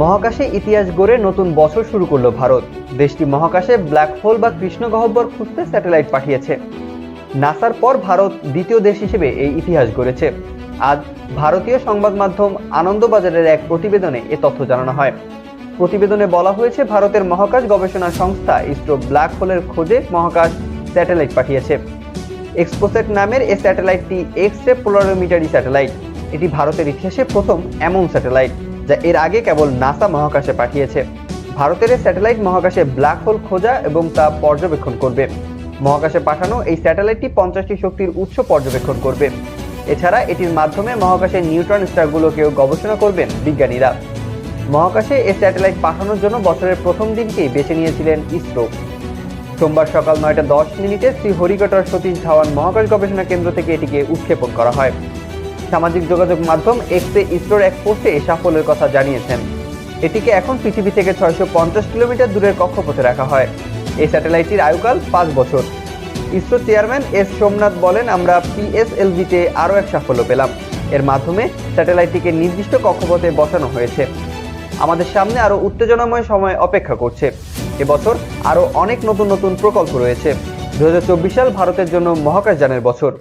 মহাকাশে ইতিহাস গড়ে নতুন বছর শুরু করল ভারত। দেশটি মহাকাশে ব্ল্যাক হোল বা কৃষ্ণ গহ্বর খুঁজতে স্যাটেলাইট পাঠিয়েছে। নাসার পর ভারত দ্বিতীয় দেশ হিসেবে এই ইতিহাস গড়েছে। আজ ভারতীয় সংবাদ মাধ্যম আনন্দবাজারের এক প্রতিবেদনে এ তথ্য জানানো হয়। প্রতিবেদনে বলা হয়েছে, ভারতের মহাকাশ গবেষণা সংস্থা ইসরো ব্ল্যাক হোলের খোঁজে মহাকাশ স্যাটেলাইট পাঠিয়েছে। এক্সপোসেট নামের এ স্যাটেলাইটটি এক্স রে পোলারোমিটারি স্যাটেলাইট। এটি ভারতের ইতিহাসে প্রথম এমন স্যাটেলাইট। যা এর আগে কেবল নাসা মহাকাশে পাঠিয়েছে। ভারতের স্যাটেলাইট মহাকাশে ব্ল্যাক হোল খোঁজা এবং তা পর্যবেক্ষণ করবে। মহাকাশে পাঠানো এই স্যাটেলাইটটি পঞ্চাশটি শক্তির উৎস পর্যবেক্ষণ করবে। এছাড়া এটির মাধ্যমে মহাকাশের নিউট্রন স্টারগুলোকেও গবেষণা করবেন বিজ্ঞানীরা। মহাকাশে এই স্যাটেলাইট পাঠানোর জন্য বছরের প্রথম দিনকেই বেছে নিয়েছিলেন ইসরো। সোমবার সকাল নয়টা দশ মিনিটে শ্রী হরিকটার সতীশ ধাওয়ান মহাকাশ গবেষণা কেন্দ্র থেকে এটিকে উৎক্ষেপণ করা হয়। সামাজিক যোগাযোগ মাধ্যম এক্সে ইসরোর এক পোস্টে এই সাফল্যের কথা জানিয়েছেন। এটিকে এখন পৃথিবী থেকে ছয়শো পঞ্চাশ কিলোমিটার দূরের কক্ষপথে রাখা হয়। এই স্যাটেলাইটটির আয়ুকাল পাঁচ বছর। ইসরো চেয়ারম্যান এস সোমনাথ বলেন, আমরা পিএসএলভিতে আরও এক সাফল্য পেলাম। এর মাধ্যমে স্যাটেলাইটটিকে নির্দিষ্ট কক্ষপথে বসানো হয়েছে। আমাদের সামনে আরও উত্তেজনাময় সময় অপেক্ষা করছে। এবছর আরও অনেক নতুন নতুন প্রকল্প রয়েছে। দু হাজার চব্বিশ সাল ভারতের জন্য মহাকাশযানের বছর।